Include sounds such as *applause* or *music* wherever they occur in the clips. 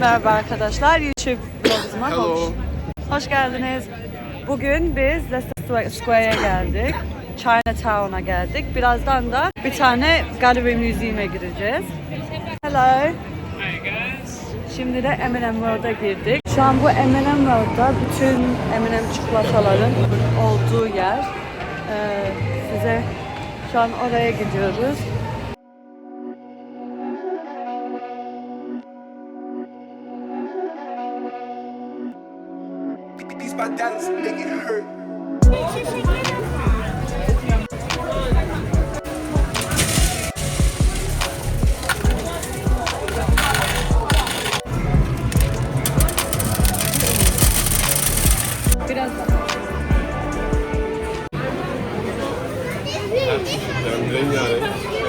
Merhaba arkadaşlar, YouTube vloguma hoş, hoş geldiniz. Bugün biz Leicester Square'e geldik. Chinatown'a geldik. Birazdan da bir tane Gallery Museum'e gireceğiz. Hello. Şimdi de M&M World'a girdik. Şu an bu M&M World'da bütün M&M çikolataların olduğu yer. Ee, size şu an oraya gidiyoruz. These my dollars make it hurt.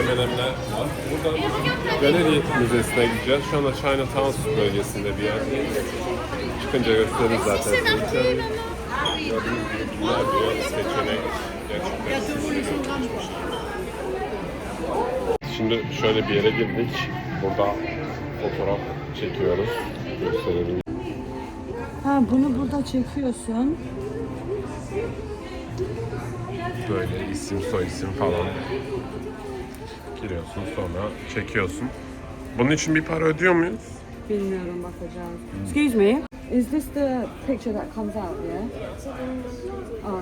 M&M'ler var. Burada galeri müzesine gideceğiz. Şu anda Chinatown bölgesinde bir yer. Çıkınca gösteririz zaten. Gördüğünüz gibi binlerce seçenek gerçekten. Şimdi şöyle bir yere girdik. Burada fotoğraf çekiyoruz. Gösterelim. Ha bunu burada çekiyorsun. Böyle isim soy isim falan giriyorsun sonra çekiyorsun. Bunun için bir para ödüyor muyuz? Bilmiyorum bakacağız. Excuse me. Is this the picture that comes out, yeah? Oh,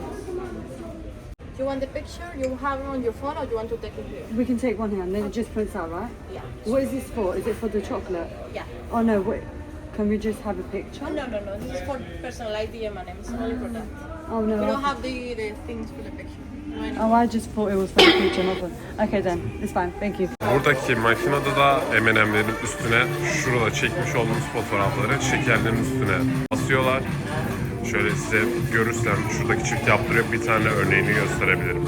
You want the picture? You have it on your phone or you want to take it here? we can take one here and then it just prints out, right? Yeah. What is this for? Is it for the chocolate? Yeah. Oh no, wait. Can we just have a picture? Oh, no, no, no. This is for personalized the M&M's only for that. Oh We don't no. have the, the things for the picture. Oh, I just thought it was for the picture, not for... Okay then, it's fine. Thank you. Buradaki makinede da M&M'lerin üstüne şurada çekmiş olduğumuz fotoğrafları şekerlerin üstüne basıyorlar. Şöyle size görürsem şuradaki çift yaptırıyor bir tane örneğini gösterebilirim.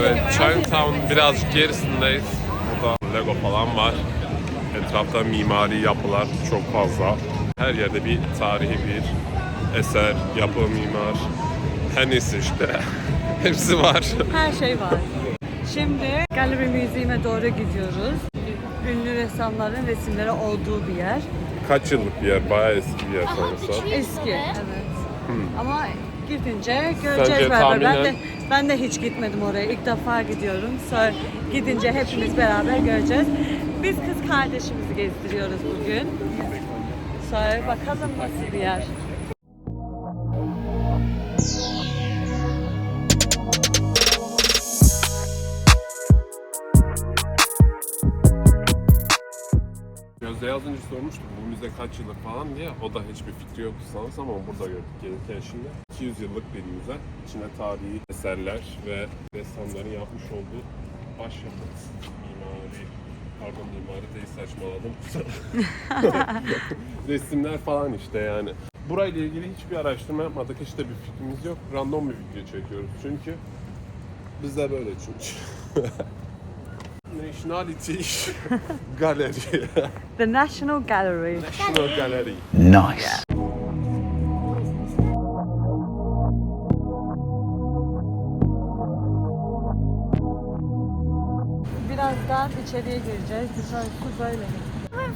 Evet, Chinatown birazcık gerisindeyiz. Burada Lego falan var. Etrafta mimari yapılar çok fazla. Her yerde bir tarihi bir eser, yapı, mimar. Her neyse işte. *laughs* Hepsi var. Her şey var. Şimdi Gallery Museum'e doğru gidiyoruz. Ünlü ressamların resimleri olduğu bir yer. Kaç yıllık bir yer, bayağı eski bir yer sanırsam. Eski, evet. Ama gidince göreceğiz Sence beraber. Ben de, ben de hiç gitmedim oraya. İlk defa gidiyorum. Sonra gidince hepimiz beraber göreceğiz. Biz kız kardeşimizi gezdiriyoruz bugün. Sonra bakalım nasıl bir yer. Gözde yazınca sormuştum bu müze kaç yıllık falan diye. O da hiçbir fikri yoktu sanırsam ama burada gördük gelirken şimdi. 200 yıllık bir müze. İçinde tarihi eserler ve ressamların yapmış olduğu başyapıt mimari pardon mimari değil saçmaladım. *laughs* Resimler falan işte yani. Burayla ilgili hiçbir araştırma yapmadık. Hiç de bir fikrimiz yok. Random bir video çekiyoruz çünkü. Biz de böyle çünkü. *laughs* Nationality *laughs* Gallery. The National Gallery. National Gallery. Nice. İçeriye gireceğiz. Dışarısı böyle.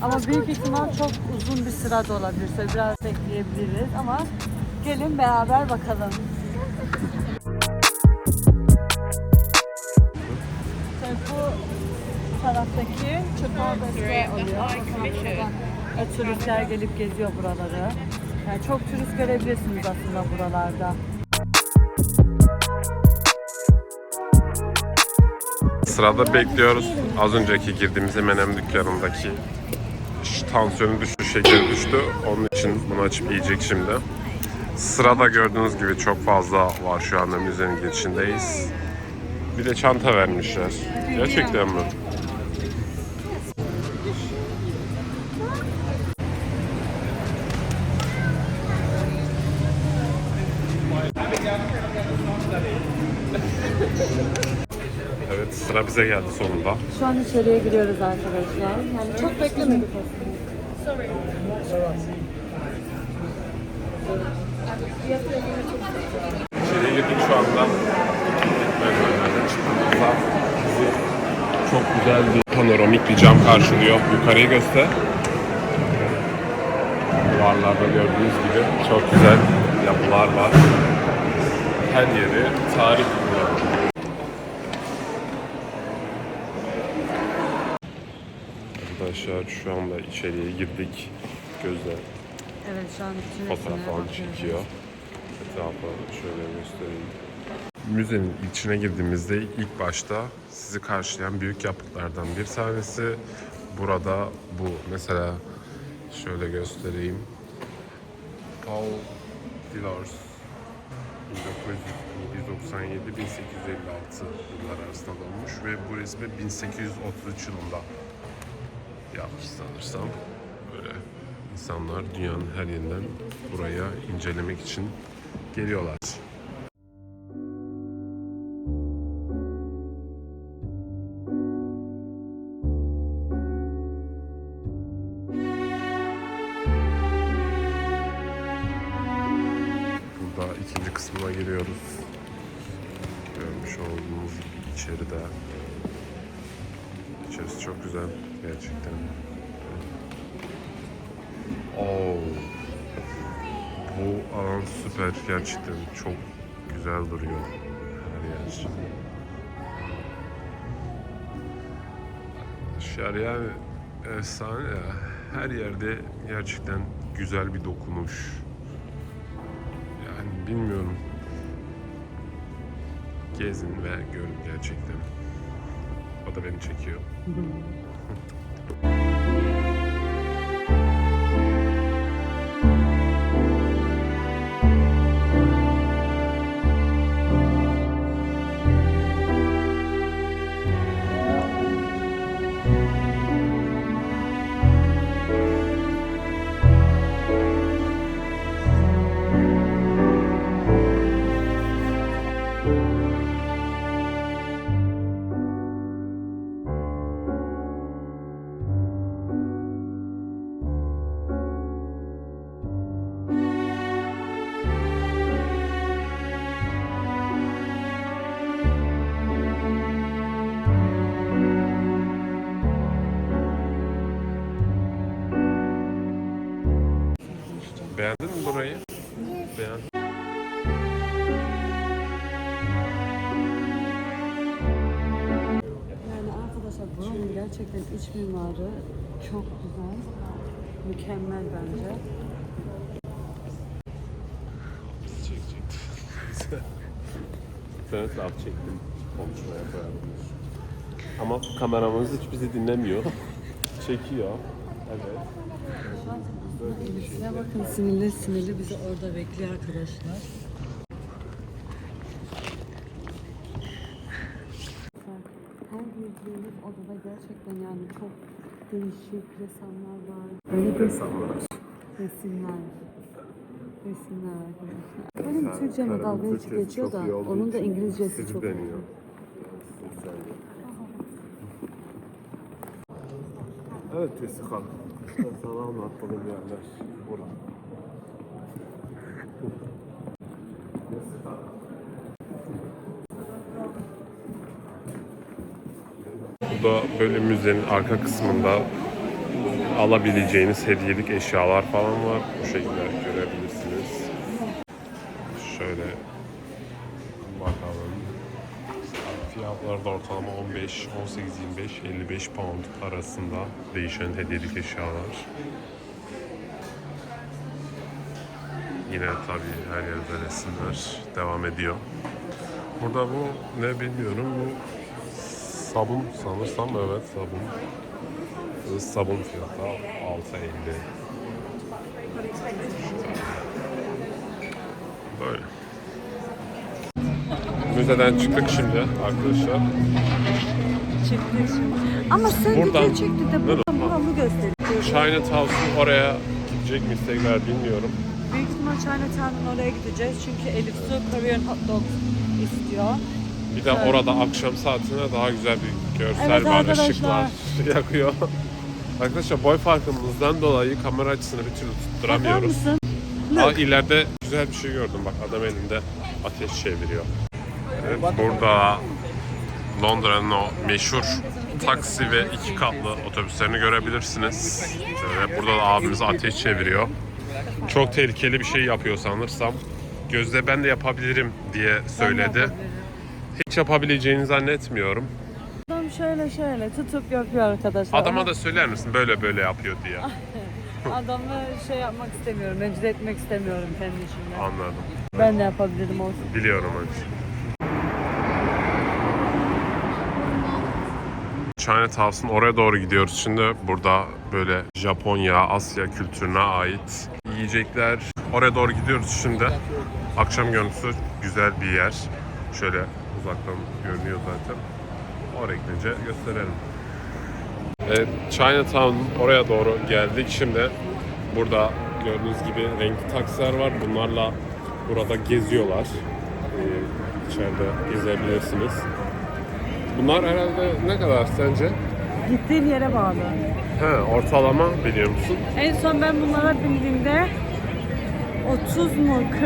Ama büyük ihtimal çok uzun bir sıra da olabilir. Sonra biraz bekleyebiliriz ama gelin beraber bakalım. Bu taraftaki Chicago Square oluyor. Turistler gelip geziyor buraları. Yani çok turist görebilirsiniz aslında buralarda. Sırada bekliyoruz. Az önceki girdiğimiz M&M dükkanındaki tansiyonu düştü, şekeri düştü. Onun için bunu açıp yiyecek şimdi. Sırada gördüğünüz gibi çok fazla var şu anda müzenin girişindeyiz. Bir de çanta vermişler. Gerçekten mi? Bize geldi sonunda. Şu an içeriye giriyoruz arkadaşlar. Yani çok beklemedik aslında. İçeriye girdik şu anda. çok güzel bir panoramik bir cam karşılıyor. Yukarıyı göster. Duvarlarda gördüğünüz gibi çok güzel yapılar var. Her yeri tarih Arkadaşlar şu anda içeriye girdik. Gözler Evet şu an bütün fotoğraf resimlere falan bakıyoruz. çekiyor. Etrafı şöyle göstereyim. Müzenin içine girdiğimizde ilk başta sizi karşılayan büyük yapıtlardan bir tanesi. Burada bu mesela şöyle göstereyim. Paul Dillars 1997-1856 yıllar arasında doğmuş ve bu resmi 1833 yılında yapmış sanırsam. Böyle insanlar dünyanın her yerinden buraya incelemek için geliyorlar. Burada ikinci kısmına giriyoruz. Görmüş olduğunuz gibi içeride. İçerisi çok güzel gerçekten. Oo. Bu alan süper gerçekten çok güzel duruyor her yer. Yani efsane ya. Her yerde gerçekten güzel bir dokunuş. Yani bilmiyorum. Gezin ve görün gerçekten. Da beni çekiyor. *laughs* gerçekten iç mimarı çok güzel. Mükemmel bence. Ben laf çektim konuşmaya koyalım. Ama kameramız hiç bizi dinlemiyor. Çekiyor. Evet. Elif'ine bakın sinirli sinirli bizi orada bekliyor arkadaşlar. Her girdiğimiz odada gerçekten yani çok değişik resamlar var. Böyle bir Resamlar. resimler. Resimler arkadaşlar. Benim Türkçemle Karımın dalga hiç geçiyor da onun da İngilizcesi çok deniyor. Evet. Ben sana anlatmadım yerler. Orada. Bu da böyle müzenin arka kısmında alabileceğiniz hediyelik eşyalar falan var. Bu şekilde görebilirsiniz. Şöyle bakalım. Fiyatları da ortalama 15, 18, 25, 55 pound arasında değişen hediyelik eşyalar. Yine tabii her yerde resimler devam ediyor. Burada bu ne bilmiyorum bu sabun sanırsam evet sabun. Bu sabun fiyatı 6.50. Böyle. Müzeden çıktık şimdi arkadaşlar. Çıktık şimdi. Ama sen Buradan- çekti de Nerede? buramı gösteriyor. Chinatown'un oraya gidecek miyiz tekrar bilmiyorum. Büyük ihtimal Chinatown'un oraya gideceğiz çünkü Elif Su Korean hot dog istiyor. Bir de orada akşam saatine daha güzel bir görsel Evet var, arkadaşlar. ışıklar *laughs* yakıyor. Arkadaşlar boy farkımızdan dolayı kamera açısını bir türlü tutturamıyoruz. Aa, ileride güzel bir şey gördüm bak adam elinde ateş çeviriyor. Evet, burada Londra'nın o meşhur taksi ve iki katlı otobüslerini görebilirsiniz. Şöyle burada da abimiz ateş çeviriyor. Çok tehlikeli bir şey yapıyor sanırsam. Gözde ben de yapabilirim diye söyledi. Hiç yapabileceğini zannetmiyorum. Adam şöyle şöyle tutup yapıyor arkadaşlar. Adama da söyler misin böyle böyle yapıyor diye. *laughs* Adamı şey yapmak istemiyorum, rencide etmek istemiyorum kendi içimden. Anladım. Ben de yapabilirim olsun. Biliyorum hadi. Chinatown'un oraya doğru gidiyoruz şimdi. Burada böyle Japonya, Asya kültürüne ait yiyecekler. Oraya doğru gidiyoruz şimdi. Akşam görüntüsü güzel bir yer. Şöyle uzaktan görünüyor zaten. Oraya gidince gösterelim. Evet, Chinatown oraya doğru geldik. Şimdi burada gördüğünüz gibi renkli taksiler var. Bunlarla burada geziyorlar. Ee, içeride gezebilirsiniz. Bunlar herhalde ne kadar sence? Gittiğin yere bağlı. He, ortalama biliyor musun? En son ben bunlara bindiğimde 30 mu 40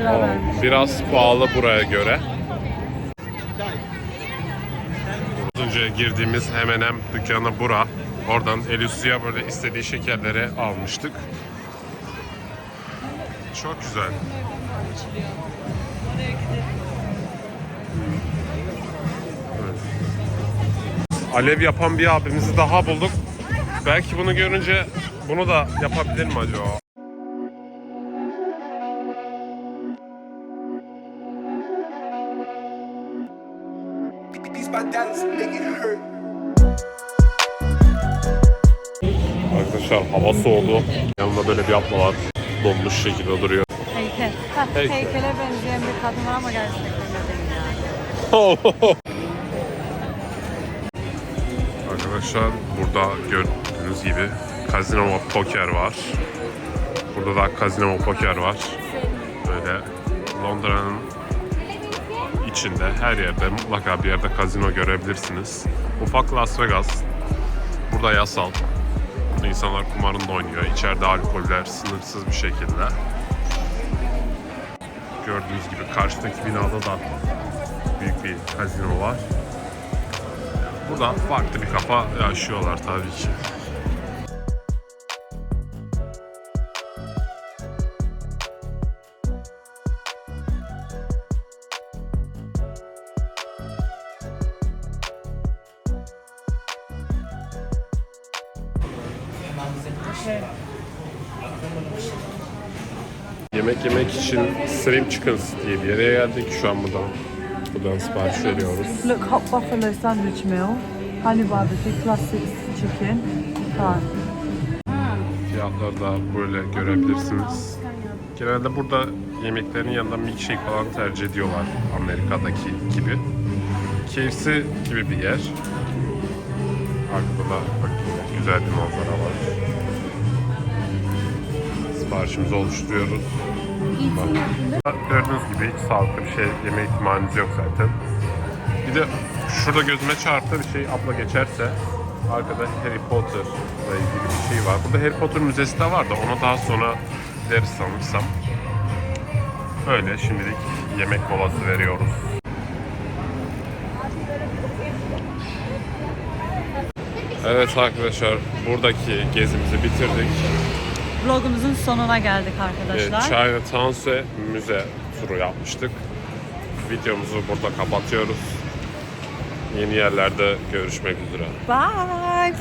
lira Aa, vermiş. biraz pahalı buraya göre. Önce girdiğimiz M&M dükkanı bura. Oradan Elusu'ya böyle istediği şekerleri almıştık. Çok güzel. Alev yapan bir abimizi daha bulduk. Belki bunu görünce bunu da yapabilir mi acaba? Arkadaşlar hava soğudu. Yanında böyle bir abla var. Donmuş şekilde duruyor. Heykel. Ha, Heykel. Heykele benzeyen bir kadın var ama gerçekten ya. *laughs* Arkadaşlar burada gördüğünüz gibi kazino ve poker var. Burada da kazino ve poker var. Böyle Londra'nın içinde her yerde mutlaka bir yerde kazino görebilirsiniz. Ufak Las Vegas. Burada yasal. İnsanlar kumarında oynuyor. İçeride alkoller sınırsız bir şekilde. Gördüğünüz gibi karşıdaki binada da büyük bir kazino var. Burada farklı bir kafa yaşıyorlar tabii ki. Yemek yemek için Shrimp Chickens diye bir yere geldik. Şu an buradan, buradan sipariş veriyoruz. Look, hot buffalo sandwich meal, honey barbecue, classic chicken. Ha. Fiyatları da böyle görebilirsiniz. Genelde burada yemeklerin yanında milkshake falan tercih ediyorlar Amerika'daki gibi. KFC gibi bir yer. Arkada da bak güzel bir manzara var. Siparişimizi oluşturuyoruz. Gördüğünüz gibi hiç sağlıklı bir şey yeme ihtimaliniz yok zaten. Bir de şurada gözüme çarptı bir şey abla geçerse arkada Harry Potter'la ilgili bir şey var. Burada Harry Potter müzesi de var da ona daha sonra gideriz sanırsam. Öyle şimdilik yemek molası veriyoruz. Evet arkadaşlar buradaki gezimizi bitirdik. Vlogumuzun sonuna geldik arkadaşlar. Chinatown ve müze turu yapmıştık. Videomuzu burada kapatıyoruz. Yeni yerlerde görüşmek üzere. Bye.